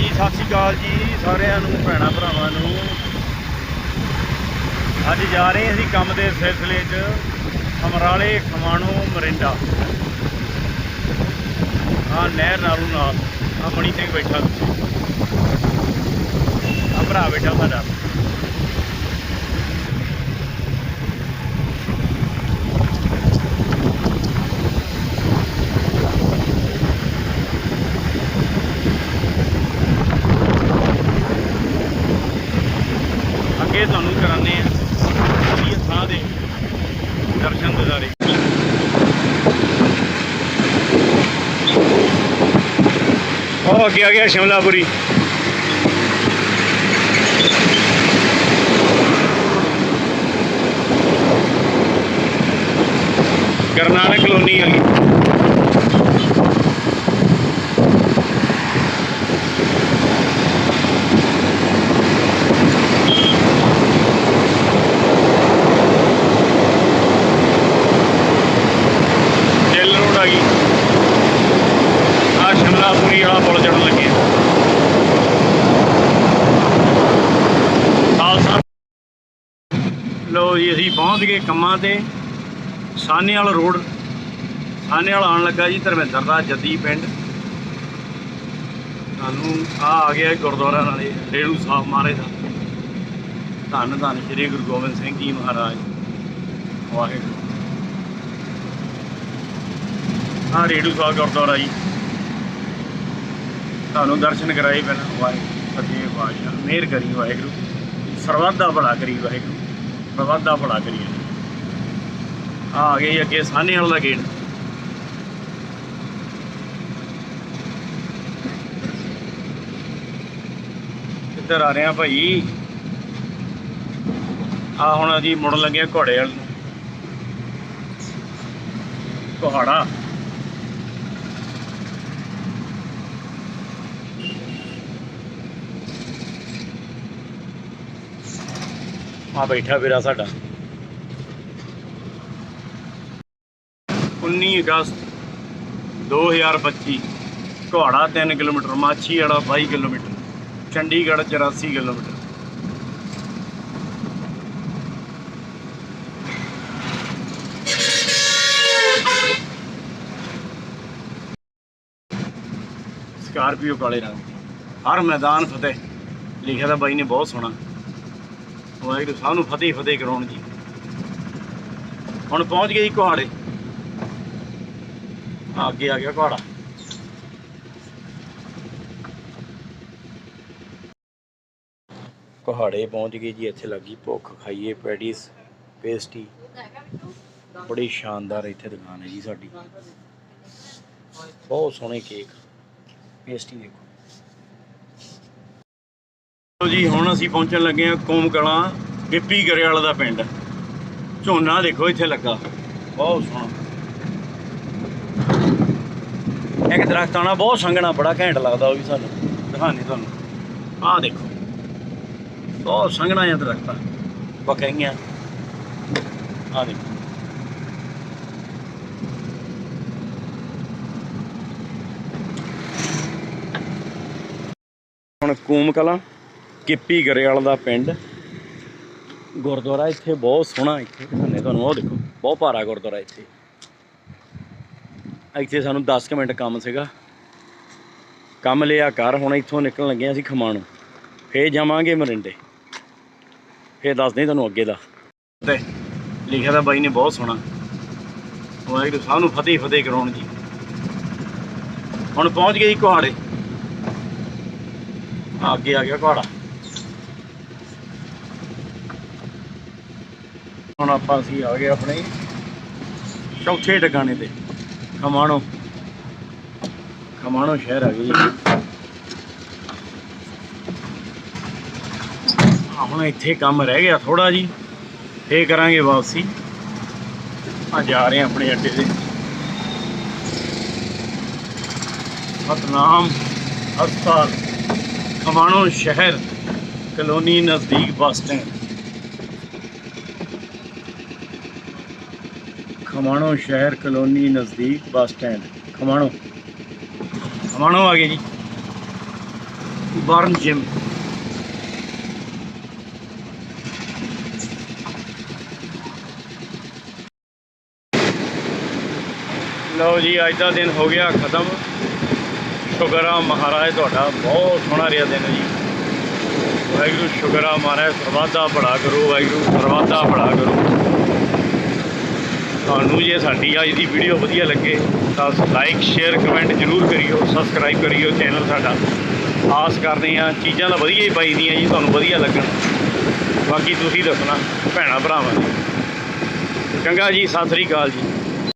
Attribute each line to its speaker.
Speaker 1: ਹਾਂਜੀ ਸਤਿ ਸ਼੍ਰੀ ਅਕਾਲ ਜੀ ਸਾਰਿਆਂ ਨੂੰ, ਭੈਣਾਂ ਭਰਾਵਾਂ ਨੂੰ। ਅੱਜ ਜਾ ਰਹੇ ਅਸੀਂ ਕੰਮ ਦੇ ਸਿਲਸਿਲੇ 'ਚ, ਅਮਰਾਲੇ, ਖਮਾਣੋ, ਮਰਿੰਡਾ। ਆ ਨਹਿਰ ਨਾਲੋਂ ਨਾਲ ਆ ਮਣੀ ਸਿੰਘ ਬੈਠਾ। ਆ ਭਰਾ ਬੈਠਾ ਸਾਡਾ ਅੱਗੇ ਤੁਹਾਨੂੰ ਕਰਾਉਂਦੇ ਆ ਵਧੀਆ ਥਾਂ ਦੇ ਦਰਸ਼ਨ ਦਿਦਾਰੇ ਉਹ ਅੱਗੇ ਆ ਗਿਆ ਸ਼ਿਮਲਾਪੁਰੀ। ਕਰਨਾਟਕ ਕਲੋਨੀ ਆ ਗਈ ਜੇਲ ਰੋਡ ਆ ਗਈ ਆ ਵਾਲਾ ਪੁਲ ਚੜਨ ਲੱਗੇ ਖਾਲਸਾ ਲੋ ਜੀ, ਅਸੀਂ ਪਹੁੰਚ ਗਏ ਕੰਮਾਂ ਤੇ। ਸਾਨੇਵਾਲ ਰੋਡ ਸਾਨੇਵਾਲ ਆਉਣ ਲੱਗਾ ਜੀ ਧਰਮਿੰਦਰ ਦਾ ਜੱਦੀ ਪਿੰਡ। ਤੁਹਾਨੂੰ ਆ ਆ ਗਿਆ ਗੁਰਦੁਆਰਾ ਨਾਲੇ, ਰੇੜੂ ਸਾਹਿਬ ਮਹਾਰਾਜ ਦਾ। ਧੰਨ ਧੰਨ ਸ੍ਰੀ ਗੁਰੂ ਗੋਬਿੰਦ ਸਿੰਘ ਜੀ ਮਹਾਰਾਜ। ਵਾਹਿਗੁਰੂ। ਆ ਰੇੜੂ ਸਾਹਿਬ ਗੁਰਦੁਆਰਾ ਜੀ। ਤੁਹਾਨੂੰ ਦਰਸ਼ਨ ਕਰਾਈ ਪਹਿਲਾਂ ਵਾਹਿਗੁਰੂ, ਸੱਚੇ ਪਾਤਸ਼ਾਹ ਮਿਹਰ ਕਰੀ ਵਾਹਿਗੁਰੂ। ਸਰਬੱਤ ਦਾ ਭਲਾ ਕਰੀ ਵਾਹਿਗੁਰੂ ਸਰਬੱਤ ਦਾ ਭਲਾ ਕਰੀ ਆ ਗਏ ਅੱਗੇ ਸਾਹਨੇ ਵਾਲਾ ਗੇਟ। ਇੱਧਰ ਆ ਰਹੇ ਆ ਭਾਈ? ਆ ਹੁਣ ਅਸੀਂ ਮੁੜਨ ਲੱਗੇ ਆ ਘੋੜੇ ਵਾਲ ਨੂੰ। ਕੁਹਾੜਾ ਆ ਬੈਠਾ ਵੀਰਾ ਸਾਡਾ। 19 ਅਗਸਤ 2025 ਘੋੜਾ 3 ਕਿਲੋਮੀਟਰ, ਮਾਛੀ ਵਾਲਾ 22 ਕਿਲੋਮੀਟਰ, ਚੰਡੀਗੜ੍ਹ 84 ਕਿਲੋਮੀਟਰ। ਸਕਾਰਪੀਓ ਕਾਲੇ ਰੰਗ ਹਰ ਮੈਦਾਨ ਫਤਿਹ। ਲਿਖਿਆ ਤਾਂ ਬਾਈ ਨੇ ਬਹੁਤ ਸੋਹਣਾ। ਵਾਹਿਗੁਰੂ ਸਾਹਿਬ ਨੂੰ ਫਤਿਹ ਫਤਿਹ ਕਰਾਉਣ ਜੀ। ਹੁਣ ਪਹੁੰਚ ਗਏ ਜੀ ਕੁਹਾੜੇ। ਆ ਅੱਗੇ ਆ ਗਿਆ ਕੁਹਾੜਾ। ਕੁਹਾੜੇ ਪਹੁੰਚ ਗਏ ਜੀ, ਇੱਥੇ ਲੱਗੀ ਭੁੱਖ, ਖਾਈਏ ਪੈਟੀਸ ਪੇਸਟੀ। ਬੜੀ ਸ਼ਾਨਦਾਰ ਇੱਥੇ ਦੁਕਾਨ ਹੈ ਜੀ ਸਾਡੀ। ਬਹੁਤ ਸੋਹਣੇ ਕੇਕ। ਪੇਸਟੀ ਦੇਖੋ। ਲਓ ਜੀ, ਹੁਣ ਅਸੀਂ ਪਹੁੰਚਣ ਲੱਗੇ ਹਾਂ ਕੌਮ ਕਲਾਂ ਗਿੱਪੀ ਗਰੇਵਾਲ ਦਾ ਪਿੰਡ। ਝੋਨਾ ਦੇਖੋ ਇੱਥੇ ਲੱਗਾ। ਬਹੁਤ ਸੋਹਣਾ। ਇੱਕ ਦਰਖਤ ਆਣਾ ਬਹੁਤ ਸੰਘਣਾ, ਬੜਾ ਘੈਂਟ ਲੱਗਦਾ ਉਹ ਵੀ ਸਾਨੂੰ। ਦਿਖਾਣੇ ਤੁਹਾਨੂੰ। ਆਹ ਦੇਖੋ। ਬਹੁਤ ਸੰਘਣਾ ਜਿਹਾ ਦਰਖਤ ਆ। ਬਕਈਆਂ ਆਹ ਦੇਖੋ। ਹੁਣ ਕੂਮ ਕਲਾਂ ਕਿੱਪੀ ਗਰੇਵਾਲ ਦਾ ਪਿੰਡ। ਗੁਰਦੁਆਰਾ ਇੱਥੇ ਬਹੁਤ ਸੋਹਣਾ ਇੱਥੇ। ਦਿਖਾਉਂਦੇ ਤੁਹਾਨੂੰ ਉਹ ਦੇਖੋ, ਬਹੁਤ ਭਾਰਾ ਗੁਰਦੁਆਰਾ ਇੱਥੇ। ਇੱਥੇ ਸਾਨੂੰ 10 ਕੁ ਮਿੰਟ ਕੰਮ ਸੀਗਾ। ਕੰਮ ਲਿਆ ਕਰ ਹੁਣ ਇੱਥੋਂ ਨਿਕਲਣ ਲੱਗੇ ਅਸੀਂ ਖਮਾਣੋਂ। ਫੇਰ ਜਾਵਾਂਗੇ ਮਰਿੰਡੇ। ਫੇਰ ਦੱਸਦੇ ਤੁਹਾਨੂੰ ਅੱਗੇ ਦਾ। ਤੇ ਲਿਖਿਆ ਤਾਂ ਬਾਈ ਨੇ ਬਹੁਤ ਸੋਹਣਾ। ਵਾਹਿਗੁਰੂ ਸਾਹਿਬ ਨੂੰ ਫਤਿਹ ਫਤਿਹ ਕਰਾਉਣ ਜੀ। ਹੁਣ ਪਹੁੰਚ ਗਏ ਜੀ ਕੁਹਾੜੇ। ਆ ਅੱਗੇ ਆ ਗਿਆ ਕੁਹਾੜਾ। ਹੁਣ ਆਪਾਂ ਅਸੀਂ ਆ ਗਏ ਆਪਣੇ ਚੌਥੇ ਟਿਕਾਣੇ ਤੇ, ਖਮਾਣੋ। ਖਮਾਣੋ ਸ਼ਹਿਰ ਆ ਗਏ ਹੁਣ ਇੱਥੇ ਕੰਮ ਰਹਿ ਗਿਆ ਥੋੜਾ ਜੀ, ਫੇਰ ਕਰਾਂਗੇ ਵਾਪਸੀ। ਆ ਜਾ ਰਹੇ ਹਾਂ ਆਪਣੇ ਅੱਡੇ ਤੇ। ਸਤਨਾਮ ਹਸਪਤਾਲ, ਖਮਾਣੋ ਸ਼ਹਿਰ, ਕਲੋਨੀ ਨਜ਼ਦੀਕ ਬੱਸ ਸਟੈਂਡ। ਖਮਾਣੋ ਸ਼ਹਿਰ ਕਲੋਨੀ ਨਜ਼ਦੀਕ ਬੱਸ ਸਟੈਂਡ। ਖਮਾਣੋ। ਖਮਾਣੋ ਆ ਗਏ ਜੀ। Burn gym. ਲਓ ਜੀ, ਅੱਜ ਦਾ ਦਿਨ ਹੋ ਗਿਆ ਖਤਮ। ਸ਼ੁਕਰ ਆ ਮਹਾਰਾਜ, ਤੁਹਾਡਾ ਬਹੁਤ ਸੋਹਣਾ ਰਿਹਾ ਦਿਨ ਜੀ। ਵਾਹਿਗੁਰੂ ਸ਼ੁਕਰ ਆ ਮਹਾਰਾਜ ਸਰਵਾਦਾ ਦਾ ਭਲਾ ਕਰੋ, ਵਾਹਿਗੁਰੂ ਸਰਬੱਤ ਦਾ ਭਲਾ ਕਰੋ। ਤੁਹਾਨੂੰ ਜੇ ਸਾਡੀ ਅੱਜ ਦੀ ਵੀਡੀਓ ਵਧੀਆ ਲੱਗੇ ਤਾਂ ਲਾਈਕ ਸ਼ੇਅਰ ਕਮੈਂਟ ਜ਼ਰੂਰ ਕਰਿਓ ਸਬਸਕ੍ਰਾਈਬ ਕਰਿਓ ਚੈਨਲ ਸਾਡਾ। ਆਸ ਕਰਦੇ ਆ ਚੀਜ਼ਾਂ ਤਾਂ ਵਧੀਆ ਹੀ ਪਾਈ ਦੀਆਂ ਜੀ, ਤੁਹਾਨੂੰ ਵਧੀਆ ਲੱਗਣ। ਬਾਕੀ ਤੁਸੀਂ ਦੱਸਣਾ, ਭੈਣਾ, ਭਰਾਵਾਂ। ਦੀ ਚੰਗਾ ਜੀ, ਸਤਿ ਸ੍ਰੀ ਅਕਾਲ ਜੀ।